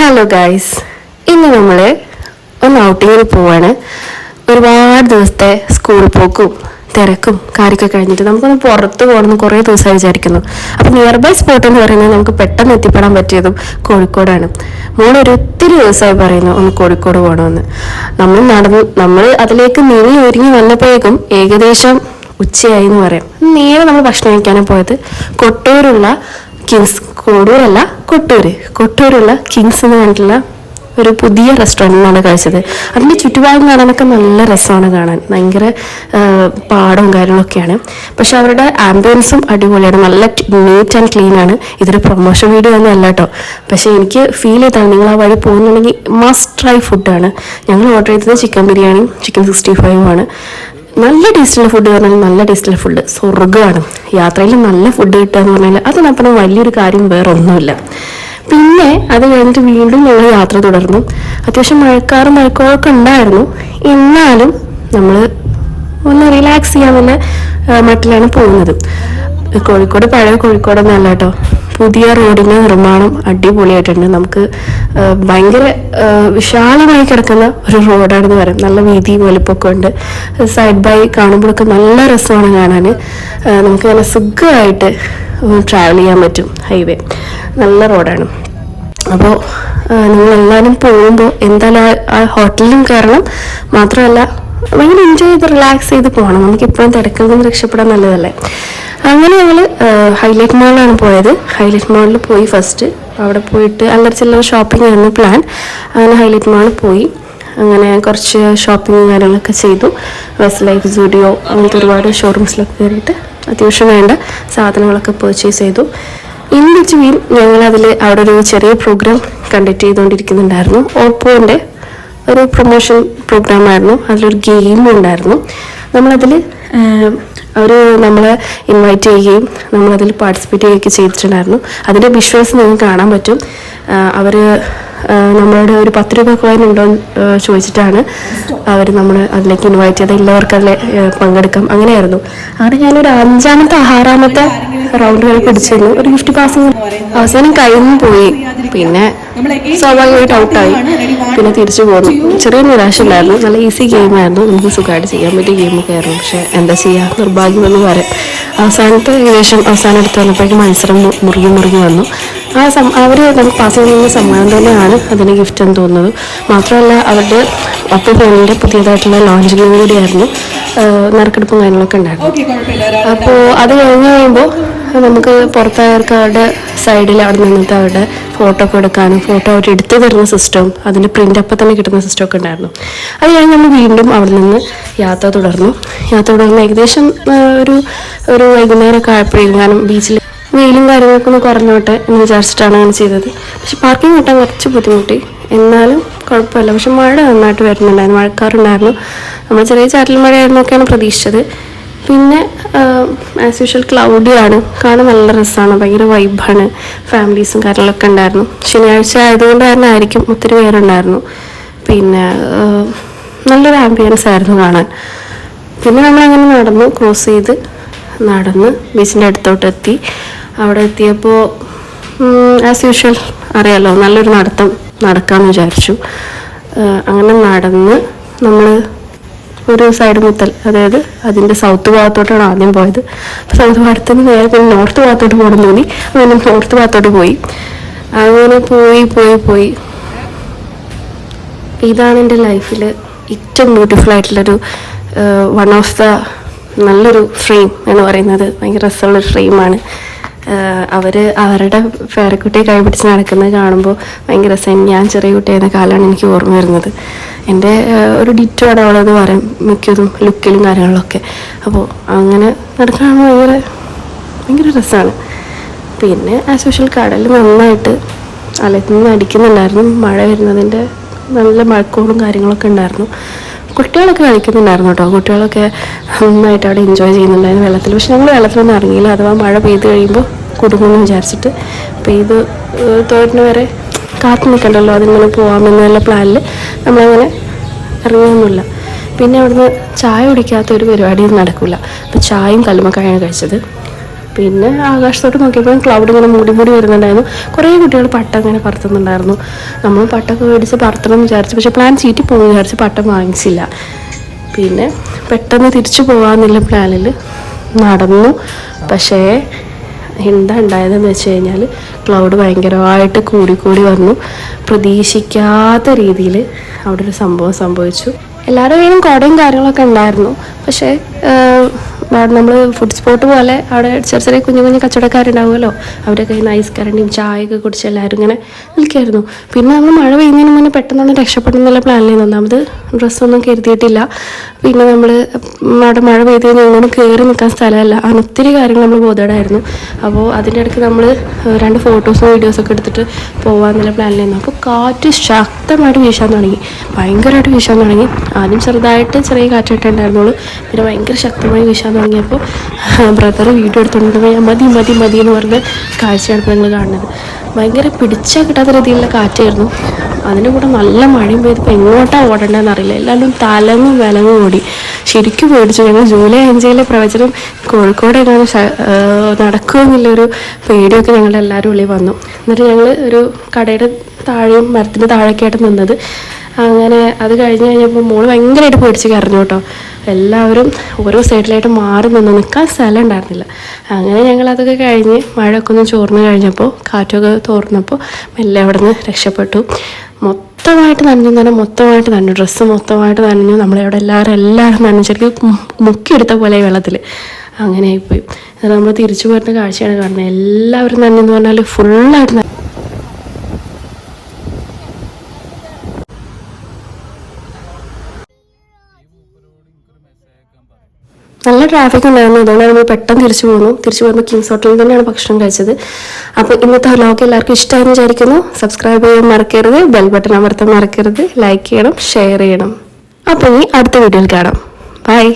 Hello guys ഇന്ന് നമ്മൾ ഒന്ന് ഔട്ടിങ്ങിന് പോവാണ്. ഒരുപാട് ദിവസത്തെ സ്കൂൾ പോക്കും തിരക്കും കാര്യമൊക്കെ കഴിഞ്ഞിട്ട് നമുക്കൊന്ന് പുറത്ത് പോകണമെന്ന് കുറേ ദിവസമായി വിചാരിക്കുന്നു. അപ്പോൾ നിയർ ബൈ സ്പോട്ട് എന്ന് പറയുന്നത് നമുക്ക് പെട്ടെന്ന് എത്തിപ്പെടാൻ പറ്റിയതും കോഴിക്കോടാണ്. മോൾ ഒരു ഒത്തിരി ദിവസമായി പറയുന്നു ഒന്ന് കോഴിക്കോട് പോകണമെന്ന്. നമ്മൾ നടന്ന് നമ്മൾ അതിലേക്ക് നീങ്ങി ഒരുങ്ങി വന്നപ്പോഴേക്കും ഏകദേശം ഉച്ചയായി എന്ന് പറയാം. നേരെ നമ്മൾ ഭക്ഷണം കഴിക്കാനാണ് പോയത്. കൊട്ടൂരുള്ള കിങ്സ് കോടൂരല്ല കൊട്ടൂര് കൊട്ടൂരുള്ള കിങ്സ് എന്ന് പറഞ്ഞിട്ടുള്ള ഒരു പുതിയ റെസ്റ്റോറന്റിലാണ് കഴിച്ചത്. അതിന്റെ ചുറ്റുപാടും കാണാനൊക്കെ നല്ല രസമാണ് കാണാൻ. ഭയങ്കര പാടവും കാര്യങ്ങളൊക്കെയാണ്. പക്ഷെ അവരുടെ ആംബിയൻസും അടിപൊളിയാണ്. നല്ല നീറ്റ് ആൻഡ് ക്ലീൻ ആണ്. ഇതൊരു പ്രൊമോഷൻ വീഡിയോ ഒന്നും അല്ല കേട്ടോ പക്ഷേ എനിക്ക് ഫീൽ ചെയ്താണ് നിങ്ങൾ ആ വഴി പോകുന്നുണ്ടെങ്കിൽ മസ്റ്റ് ട്രൈ ഫുഡാണ് ഞങ്ങൾ ഓർഡർ ചെയ്തത് ചിക്കൻ ബിരിയാണി ചിക്കൻ സിക്സ്റ്റി ഫൈവും ആണ്. നല്ല ടേസ്റ്റുള്ള ഫുഡ് പറഞ്ഞാൽ നല്ല ടേസ്റ്റുള്ള ഫുഡ് സ്വർഗമാണ്. യാത്രയിൽ നല്ല ഫുഡ് കിട്ടുക എന്ന് പറഞ്ഞാൽ അതിനപ്പുറം വലിയൊരു കാര്യം വേറെ ഒന്നുമില്ല. പിന്നെ അത് കഴിഞ്ഞിട്ട് വീണ്ടും ഞങ്ങൾ യാത്ര തുടർന്നു. അത്യാവശ്യം മഴക്കാറും മഴക്കോളൊക്കെ ഉണ്ടായിരുന്നു. എന്നാലും നമ്മൾ ഒന്ന് റിലാക്സ് ചെയ്യാൻ തന്നെ മട്ടിലാണ് പോകുന്നത്. കോഴിക്കോട് പഴയ കോഴിക്കോടൊന്നും അല്ല കേട്ടോ. പുതിയ റോഡിന്റെ നിർമ്മാണം അടിപൊളിയായിട്ടുണ്ട്. നമുക്ക് ഭയങ്കര വിശാലമായി കിടക്കുന്ന ഒരു റോഡാണെന്ന് പറയാം. നല്ല വീതി വലുപ്പമൊക്കെ ഉണ്ട്. സൈഡ് ബൈ കാണുമ്പോഴൊക്കെ നല്ല രസമാണ് കാണാൻ നമുക്ക് നല്ല സുഖമായിട്ട് ട്രാവൽ ചെയ്യാൻ പറ്റും ഹൈവേ നല്ല റോഡാണ്. അപ്പോൾ നിങ്ങളെല്ലാവരും പോകുമ്പോൾ എന്തായാലും ആ- ഹോട്ടലിലും കയറണം. മാത്രമല്ല ഭയങ്കര എൻജോയ് ചെയ്ത് റിലാക്സ് ചെയ്ത് പോകണം. നമുക്ക് ഇപ്പോഴും തിരക്കിൽ നിന്ന് രക്ഷപ്പെടാൻ നല്ലതല്ലേ? അങ്ങനെ ഞങ്ങൾ ഹൈലൈറ്റ് മാളിലാണ് പോയത്. ഹൈലൈറ്റ് മാളിൽ പോയി ഫസ്റ്റ് അവിടെ പോയിട്ട് അല്ലറ ചില്ലറ ഷോപ്പിംഗ് ആയിരുന്നു പ്ലാൻ അങ്ങനെ ഹൈലൈറ്റ് മാളിൽ പോയി. അങ്ങനെ കുറച്ച് ഷോപ്പിംഗ് കാര്യങ്ങളൊക്കെ ചെയ്തു. വെസ്റ്റ് ലൈഫ് സ്റ്റുഡിയോ അങ്ങനത്തെ ഒരുപാട് ഷോറൂംസിലൊക്കെ കയറിയിട്ട് അത്യാവശ്യം വേണ്ട സാധനങ്ങളൊക്കെ പർച്ചേസ് ചെയ്തു. ഇന്ന് ഞങ്ങൾ അതിൽ അവിടെ ഒരു ചെറിയ പ്രോഗ്രാം കണ്ടക്ട് ചെയ്തുകൊണ്ടിരിക്കുന്നുണ്ടായിരുന്നു. ഓപ്പോന്റെ ഒരു പ്രൊമോഷൻ പ്രോഗ്രാം ആയിരുന്നു. അതിലൊരു ഗെയിമും ഉണ്ടായിരുന്നു. നമ്മളതിൽ അവർ നമ്മളെ ഇൻവൈറ്റ് ചെയ്യുകയും നമ്മളതിൽ പാർട്ടിസിപ്പേറ്റ് ചെയ്യുകയൊക്കെ ചെയ്തിട്ടുണ്ടായിരുന്നു. അതിന്റെ വിഷ്വൽസ് നിങ്ങൾക്ക് കാണാൻ പറ്റും. അവർ നമ്മളോട് ഒരു പത്ത് രൂപ കോയിൻ ഉണ്ടോ ചോദിച്ചിട്ടാണ് അവർ നമ്മൾ അതിലേക്ക് ഇൻവൈറ്റ് ചെയ്ത് എല്ലാവർക്കും അതിൽ പങ്കെടുക്കാം. അങ്ങനെയായിരുന്നു. അങ്ങനെ ഞാനൊരു അഞ്ചാമത്തെ ആറാമത്തെ റൗണ്ട് വരെ പിടിച്ചിരുന്നു. ഒരു ഗിഫ്റ്റ് പാസിംഗ് അവസാനം കഴിഞ്ഞു പോയി. പിന്നെ സ്വാഭാവികമായിട്ട് ഔട്ടായി പിന്നെ തിരിച്ചു പോന്നു. ചെറിയ നിരാശ ഉണ്ടായിരുന്നു. നല്ല ഈസി ഗെയിമായിരുന്നു നമുക്ക് സുഖമായിട്ട് ചെയ്യാൻ പറ്റിയ ഗെയിമൊക്കെ ആയിരുന്നു. പക്ഷെ എന്താ ചെയ്യുക നിർഭാഗ്യമെന്ന് പറയാം. അവസാനത്തെ ഏകദേശം അവസാനം എടുത്ത് വന്നപ്പോഴേക്കും മത്സരം മുറുകി മുറുകി വന്നു. ആ സം അവർ നമുക്ക് പാസ് ചെയ്യുന്ന സമ്മാനം തന്നെയാണ് അതിന് ഗിഫ്റ്റ് എന്ന് തോന്നുന്നത്. മാത്രമല്ല അവരുടെ ഒപ്പം ഫോണിന്റെ പുതിയതായിട്ടുള്ള ലോഞ്ചിങ്ങും കൂടിയായിരുന്നു നറുക്കെടുപ്പും കാര്യങ്ങളൊക്കെ ഉണ്ടായിരുന്നു അപ്പോൾ അത് കഴിഞ്ഞ് കഴിയുമ്പോൾ നമുക്ക് പുറത്തായവർക്ക് അവരുടെ സൈഡിൽ അവിടെ നിന്നിട്ട് അവരുടെ ഫോട്ടോ ഒക്കെ എടുക്കാനും ഫോട്ടോ അവർ എടുത്തു തരുന്ന സിസ്റ്റം അതിന്റെ പ്രിന്റ് അപ്പം തന്നെ കിട്ടുന്ന സിസ്റ്റം ഒക്കെ ഉണ്ടായിരുന്നു. അത് കഴിഞ്ഞ് നമ്മൾ വീണ്ടും അവിടെ നിന്ന് യാത്ര തുടർന്നു. യാത്ര തുടർന്ന് ഏകദേശം ഒരു ഒരു വൈകുന്നേരമൊക്കെ ആയപ്പോഴേക്കും കാരണം ബീച്ചിൽ വെയിലും കാര്യങ്ങളൊക്കെ ഒന്ന് കുറഞ്ഞോട്ടെ എന്ന് വിചാരിച്ചിട്ടാണ് അങ്ങനെ ചെയ്തത്. പക്ഷെ പാർക്കിംഗ് കിട്ടാൻ കുറച്ച് ബുദ്ധിമുട്ടി. എന്നാലും കുഴപ്പമില്ല. പക്ഷെ മഴ നന്നായിട്ട് വരുന്നുണ്ടായിരുന്നു. മഴക്കാറുണ്ടായിരുന്നു. നമ്മൾ ചെറിയ ചാറ്റൽ മഴയായിരുന്നൊക്കെയാണ് പ്രതീക്ഷിച്ചത്. പിന്നെ ആസ് യൂഷ്വൽ ആണ്. കാണാൻ നല്ല രസമാണ്. ഭയങ്കര വൈബാണ് ഫാമിലീസും കാര്യങ്ങളൊക്കെ ഉണ്ടായിരുന്നു. ശനിയാഴ്ച ആയതുകൊണ്ട് തന്നെ ആയിരിക്കും ഒത്തിരി പേരുണ്ടായിരുന്നു. പിന്നെ നല്ലൊരു ആംബിയൻസ് ആയിരുന്നു കാണാൻ. പിന്നെ നമ്മളങ്ങനെ നടന്നു ക്രോസ് ചെയ്ത് നടന്ന് ബീച്ചിന്റെ അടുത്തോട്ട് എത്തി അവിടെ എത്തിയപ്പോൾ ആസ് യൂഷ്വൽ അറിയാലോ നല്ലൊരു നടത്തം നടക്കാമെന്ന് വിചാരിച്ചു. അങ്ങനെ നടന്ന് നമ്മൾ ഒരു സൈഡ് മുത്തൽ അതായത് അതിന്റെ സൗത്ത് ഭാഗത്തോട്ടാണ് ആദ്യം പോയത്. അപ്പോൾ സൗത്ത് ഭാഗത്ത് നിന്ന് നേരെ പിന്നെ നോർത്ത് ഭാഗത്തോട്ട് പോകണം തോന്നി. അങ്ങനെ നോർത്ത് ഭാഗത്തോട്ട് പോയി. അങ്ങനെ പോയി പോയി പോയി. ഇതാണ് എന്റെ ലൈഫിൽ ഏറ്റവും ബ്യൂട്ടിഫുൾ ആയിട്ടുള്ളൊരു വൺ ഓഫ് ദ നല്ലൊരു ഫ്രെയിം എന്ന് പറയുന്നത്. ഭയങ്കര രസമുള്ളൊരു ഫ്രെയിമാണ് അവർ അവരുടെ പേരക്കുട്ടിയെ കൈപിടിച്ച് നടക്കുന്നത് കാണുമ്പോൾ ഭയങ്കര രസം ഞാൻ ചെറിയ കുട്ടിയായിരുന്ന കാലമാണ് എനിക്ക് ഓർമ്മ വരുന്നത്. എന്റെ ഒരു ഡിറ്റോ ആണ് അവളത് പറയും മിക്കതും ലുക്കിലും കാര്യങ്ങളിലൊക്കെ. അപ്പോൾ അങ്ങനെ നടക്കാൻ ഭയങ്കര ഭയങ്കര രസമാണ് പിന്നെ ആ സോഷ്യൽ കടൽ നന്നായിട്ട് അലത്തിൽ നിന്ന് അടിക്കുന്നുണ്ടായിരുന്നു മഴ വരുന്നതിന്റെ നല്ല മഴക്കോളും കാര്യങ്ങളൊക്കെ ഉണ്ടായിരുന്നു. കുട്ടികളൊക്കെ കളിക്കുന്നുണ്ടായിരുന്നു കേട്ടോ. കുട്ടികളൊക്കെ നന്നായിട്ട് അവിടെ എൻജോയ് ചെയ്യുന്നുണ്ടായിരുന്നു വെള്ളത്തിൽ. പക്ഷെ ഞങ്ങൾ വെള്ളത്തിലൊന്നും ഇറങ്ങിയില്ല. അഥവാ മഴ പെയ്ത് കഴിയുമ്പോൾ കുടുങ്ങുമെന്ന് വിചാരിച്ചിട്ട്. അപ്പോൾ ഇത് തോട്ടിന് വരെ കാത്തു നിൽക്കണ്ടല്ലോ. അതിങ്ങനെ പോകാമെന്നുള്ള പ്ലാനിൽ നമ്മളങ്ങനെ ഇറങ്ങിയൊന്നുമില്ല. പിന്നെ അവിടുന്ന് ചായ കുടിക്കാത്ത ഒരു പരിപാടിയും നടക്കില്ല അപ്പോൾ ചായയും കല്ലുമക്കായാണ് കഴിച്ചത്. പിന്നെ ആകാശത്തോട്ട് നോക്കിയപ്പോൾ ക്ലൗഡ് ഇങ്ങനെ മൂടി മൂടി വരുന്നുണ്ടായിരുന്നു. കുറേ കുട്ടികൾ പട്ടം ഇങ്ങനെ പറത്തുന്നുണ്ടായിരുന്നു. നമ്മൾ പട്ടൊക്കെ മേടിച്ച് പറത്തണം എന്ന് വിചാരിച്ചു. പക്ഷേ പ്ലാൻ ചീറ്റി പോകും വിചാരിച്ച് പട്ടം വാങ്ങിച്ചില്ല. പിന്നെ പെട്ടെന്ന് തിരിച്ചു പോകാമെന്നുള്ള പ്ലാനിൽ നടന്നു. പക്ഷേ എന്താ ഉണ്ടായതെന്ന് വെച്ച് കഴിഞ്ഞാൽ ക്ലൗഡ് ഭയങ്കരമായിട്ട് കൂടിക്കൂടി വന്നു. പ്രതീക്ഷിക്കാത്ത രീതിയിൽ അവിടെ ഒരു സംഭവം സംഭവിച്ചു. എല്ലാവരുടെ കയ്യിലും കുടയും കാര്യങ്ങളൊക്കെ ഉണ്ടായിരുന്നു. പക്ഷേ നമ്മൾ ഫുഡ് സ്പോട്ട് പോലെ അവിടെ ചെറിയ ചെറിയ കുഞ്ഞു കുഞ്ഞു കച്ചവടക്കാരുണ്ടാവുമല്ലോ. അവരുടെ കയ്യിൽ നിന്ന് ഐസ് കരണ്ടിയും ചായയൊക്കെ കുടിച്ച് എല്ലാവരും ഇങ്ങനെ നിൽക്കായിരുന്നു പിന്നെ നമ്മൾ മഴ പെയ്യുന്നതിന് മുന്നേ പെട്ടെന്ന് രക്ഷപ്പെടുന്നുള്ള പ്ലാനിൽ ഒന്നാമത് ഡ്രസ്സൊന്നും കരുതിയിട്ടില്ല. പിന്നെ നമ്മൾ അവിടെ മഴ പെയ്ത് കഴിഞ്ഞാൽ കയറി നിൽക്കാൻ സ്ഥലമല്ല. അങ്ങനെ ഒത്തിരി കാര്യങ്ങൾ നമ്മൾ ബോധേടായിരുന്നു. അപ്പോൾ അതിന്റെ ഇടയ്ക്ക് നമ്മൾ രണ്ട് ഫോട്ടോസും വീഡിയോസൊക്കെ എടുത്തിട്ട് പോകാമെന്നുള്ള പ്ലാനിലായിരുന്നു അപ്പോൾ കാറ്റ് ശക്തമായിട്ട് വീശാൻ തുടങ്ങി. ഭയങ്കരമായിട്ട് വീശാൻ തുടങ്ങി. ആദ്യം ചെറുതായിട്ട് ചെറിയ കാറ്റിട്ടുണ്ടായിരുന്നുള്ളൂ പിന്നെ ഭയങ്കര ശക്തമായി വീശാൻ തുടങ്ങിയപ്പോൾ ബ്രദർ വീഡിയോ എടുത്തുകൊണ്ടിരുമ്പോൾ ഞാൻ മതി മതി മതി എന്ന് പറഞ്ഞ കാഴ്ചയാണ് ഇപ്പോൾ നിങ്ങൾ കാണുന്നത്. ഭയങ്കര പിടിച്ച കിട്ടാത്ത രീതിയിലുള്ള കാറ്റായിരുന്നു. അതിന്റെ കൂടെ നല്ല മഴയും പെയ്തപ്പോൾ എങ്ങോട്ടാണ് ഓടേണ്ടതെന്ന് അറിയില്ല. എല്ലാവരും തലങ്ങും വിലങ്ങും ഓടി. ശരിക്കും പേടിച്ചു. ഞങ്ങൾ ജൂലൈ അഞ്ചിലെ പ്രവചനം കോഴിക്കോട് എങ്ങനെ നടക്കുമെന്നുള്ളൊരു പേടിയൊക്കെ ഞങ്ങളുടെ എല്ലാവരും ഉള്ളിൽ വന്നു. എന്നിട്ട് ഞങ്ങൾ ഒരു കടയുടെ താഴെയും മരത്തിന്റെ താഴെയൊക്കെ ആയിട്ട് നിന്നത്. അങ്ങനെ അത് കഴിഞ്ഞ് കഴിഞ്ഞപ്പോൾ മോൾ ഭയങ്കരമായിട്ട് പേടിച്ച് കരഞ്ഞു കേട്ടോ എല്ലാവരും ഓരോ സൈഡിലായിട്ട് മാറി നിന്ന് നിൽക്കാൻ സ്ഥലം ഉണ്ടായിരുന്നില്ല. അങ്ങനെ ഞങ്ങൾ അതൊക്കെ കഴിഞ്ഞ് മഴയൊക്കെ ഒന്ന് ചോർന്ന് കഴിഞ്ഞപ്പോൾ കാറ്റൊക്കെ തോർന്നപ്പോൾ മെല്ലെ അവിടെ നിന്ന് രക്ഷപ്പെട്ടു. മൊത്തമായിട്ട് നനഞ്ഞു തന്നെ മൊത്തമായിട്ട് നനഞ്ഞു. ഡ്രസ്സ് മൊത്തമായിട്ട് നനഞ്ഞു. നമ്മളിവിടെ എല്ലാവരും എല്ലാവരും നനഞ്ഞു. ശരിക്കും മുക്കിയെടുത്ത പോലെ വെള്ളത്തിൽ അങ്ങനെ ആയിപ്പോയി. നമ്മൾ തിരിച്ചു പോരുന്ന കാഴ്ചയാണ് കാണുന്നത്. എല്ലാവരും നനഞ്ഞെന്ന് പറഞ്ഞാൽ ഫുള്ളായിട്ട് ട്രാഫിക് ഉണ്ടായിരുന്നു. അതുകൊണ്ട് നമ്മൾ പെട്ടെന്ന് തിരിച്ചു പോന്നു. തിരിച്ചു പോകുമ്പോൾ കിങ്സ് ഹോട്ടലിൽ തന്നെയാണ് ഭക്ഷണം കഴിച്ചത്. അപ്പോൾ ഇന്നത്തെ വ്ലോഗ് എല്ലാവർക്കും ഇഷ്ടമായെന്ന് വിചാരിക്കുന്നു. സബ്സ്ക്രൈബ് ചെയ്യാൻ മറക്കരുത്. ബെൽ ബട്ടൺ അമർത്താൻ മറക്കരുത്. ലൈക്ക് ചെയ്യണം ഷെയർ ചെയ്യണം. അപ്പോൾ ഇനി അടുത്ത വീഡിയോയിൽ കാണാം. ബൈ